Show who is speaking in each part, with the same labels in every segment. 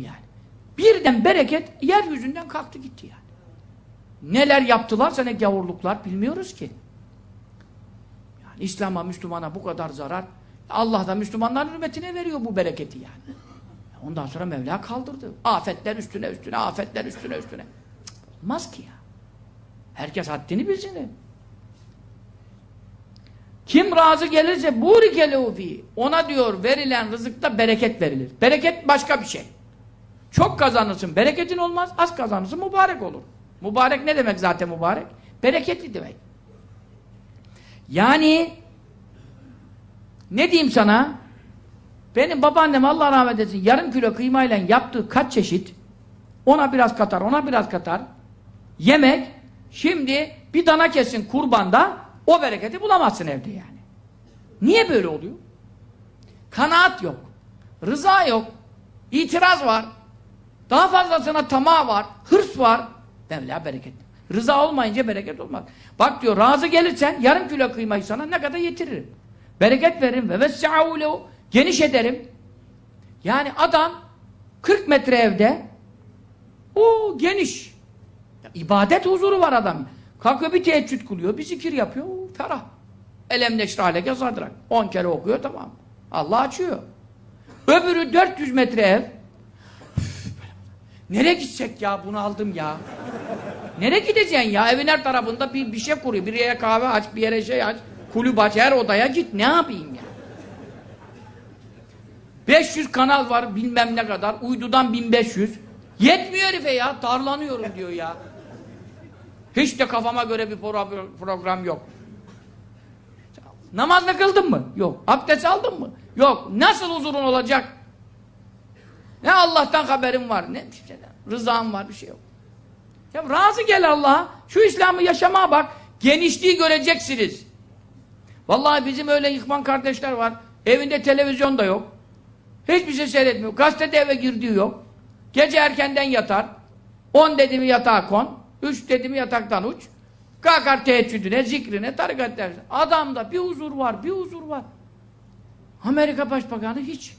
Speaker 1: yani. Birden bereket yeryüzünden kalktı gitti yani. Neler yaptılarsa ne gavurluklar bilmiyoruz ki. Yani İslam'a, Müslümana bu kadar zarar Allah da Müslümanların hürmetine veriyor bu bereketi yani. Ondan sonra Mevla kaldırdı. Afetler üstüne üstüne, afetler üstüne üstüne. Cık, olmaz ki ya. Herkes haddini bilsin. Kim razı gelirse burikelehu fi. Ona diyor verilen rızıkta bereket verilir. Bereket başka bir şey. Çok kazanırsın, bereketin olmaz. Az kazanırsın, mübarek olur. Mübarek ne demek zaten mübarek? Bereketli demek. Yani ne diyeyim sana? Benim babaannem Allah rahmet etsin yarım kilo kıymayla yaptığı kaç çeşit ona biraz katar, ona biraz katar yemek şimdi bir dana kesin kurbanda o bereketi bulamazsın evde yani. Niye böyle oluyor? Kanaat yok. Rıza yok. itiraz var. Daha fazlasına tamah var. Hırs var. Mevla bereket. Rıza olmayınca bereket olmaz. Bak diyor razı gelirsen yarım kilo kıymayı sana ne kadar yetiririm. Bereket veririm ve vessi'û geniş ederim. Yani adam 40 metre evde o geniş. İbadet huzuru var adam. Kalkıyor bir teheccüd kılıyor, bir zikir yapıyor, o, ferah. Elem neşraleke sadrak. 10 kere okuyor tamam. Allah açıyor. Öbürü 400 metre ev. Nereye gitsek ya? Bunu aldım ya. Nereye gideceksin ya? Evin her tarafında bir, bir şey kuruyor. Bir yere kahve aç, bir yere şey aç. Kulüp aç, her odaya git. Ne yapayım ya? 500 kanal var bilmem ne kadar. Uydudan 1500. Yetmiyor herife ya. Darlanıyorum diyor ya. Hiç de kafama göre bir pro- program yok. Namazla kıldın mı? Yok. Abdest aldın mı? Yok. Nasıl huzurun olacak? Ne Allah'tan haberim var, ne şeyden, rızam var, bir şey yok. Ya razı gel Allah'a. Şu İslam'ı yaşamaya bak. Genişliği göreceksiniz. Vallahi bizim öyle yıkman kardeşler var. Evinde televizyon da yok. Hiçbir şey seyretmiyor. Gazetede eve girdiği yok. Gece erkenden yatar. 10 dedi mi yatağa kon. 3 dedi mi yataktan uç. Kalkar teheccüdüne, zikrine, tarikat dersine. Adamda bir huzur var, bir huzur var. Amerika Başbakanı hiç.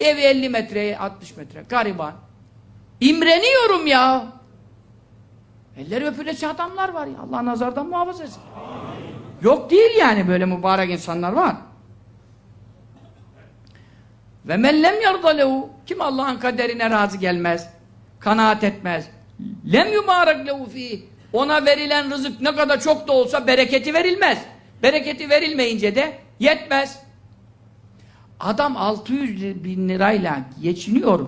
Speaker 1: Evi 50 metreye 60 metre. Gariban. İmreniyorum ya. Elleri öpülesi adamlar var ya. Allah nazardan muhafaza etsin. Yok değil yani böyle mübarek insanlar var. Ve men lem yardalehu kim Allah'ın kaderine razı gelmez, kanaat etmez. Lem yubarak lehu fi ona verilen rızık ne kadar çok da olsa bereketi verilmez. Bereketi verilmeyince de yetmez. Adam 600 bin lirayla geçiniyor.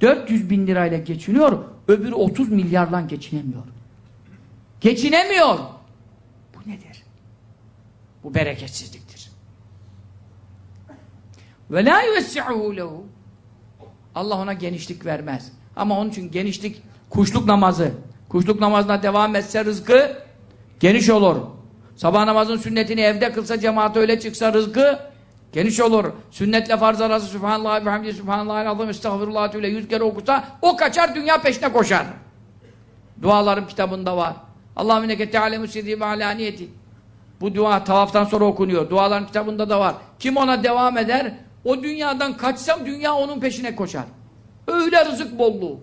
Speaker 1: 400 bin lirayla geçiniyor. Öbürü 30 milyarla geçinemiyor. Geçinemiyor. Bu nedir? Bu bereketsizliktir. Ve la yuvessi'uhu lehu Allah ona genişlik vermez. Ama onun için genişlik kuşluk namazı. Kuşluk namazına devam etse rızkı geniş olur. Sabah namazın sünnetini evde kılsa cemaate öyle çıksa rızkı geniş olur. Sünnetle farz arası Sübhanallah ve hamdi Sübhanallah azim estağfirullah ile yüz kere okusa o kaçar dünya peşine koşar. Dualarım kitabında var. Allahümme neke te'alemu sidî ve alaniyeti. Bu dua tavaftan sonra okunuyor. Duaların kitabında da var. Kim ona devam eder o dünyadan kaçsam dünya onun peşine koşar. Öyle rızık bolluğu.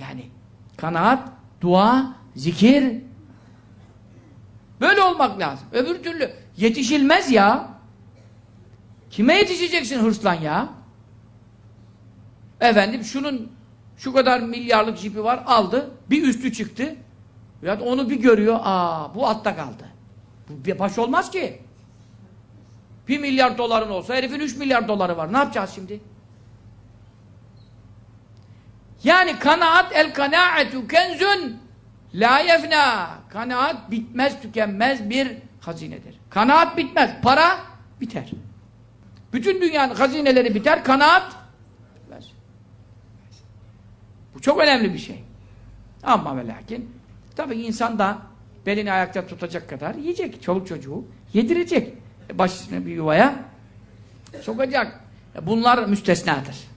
Speaker 1: Yani kanaat, dua, zikir böyle olmak lazım. Öbür türlü yetişilmez ya. Kime yetişeceksin hırslan ya? Efendim şunun şu kadar milyarlık jipi var aldı. Bir üstü çıktı. Ya onu bir görüyor. Aa bu altta kaldı. Bu baş olmaz ki. Bir milyar doların olsa herifin üç milyar doları var. Ne yapacağız şimdi? Yani kanaat el kanaatu kenzun la yefna. Kanaat bitmez tükenmez bir hazinedir. Kanaat bitmez. Para biter. Bütün dünyanın hazineleri biter. Kanaat bitmez. Bu çok önemli bir şey. Ama ve lakin tabi insan da belini ayakta tutacak kadar yiyecek. Çoluk çocuğu yedirecek. Başını bir yuvaya sokacak. Bunlar müstesnadır.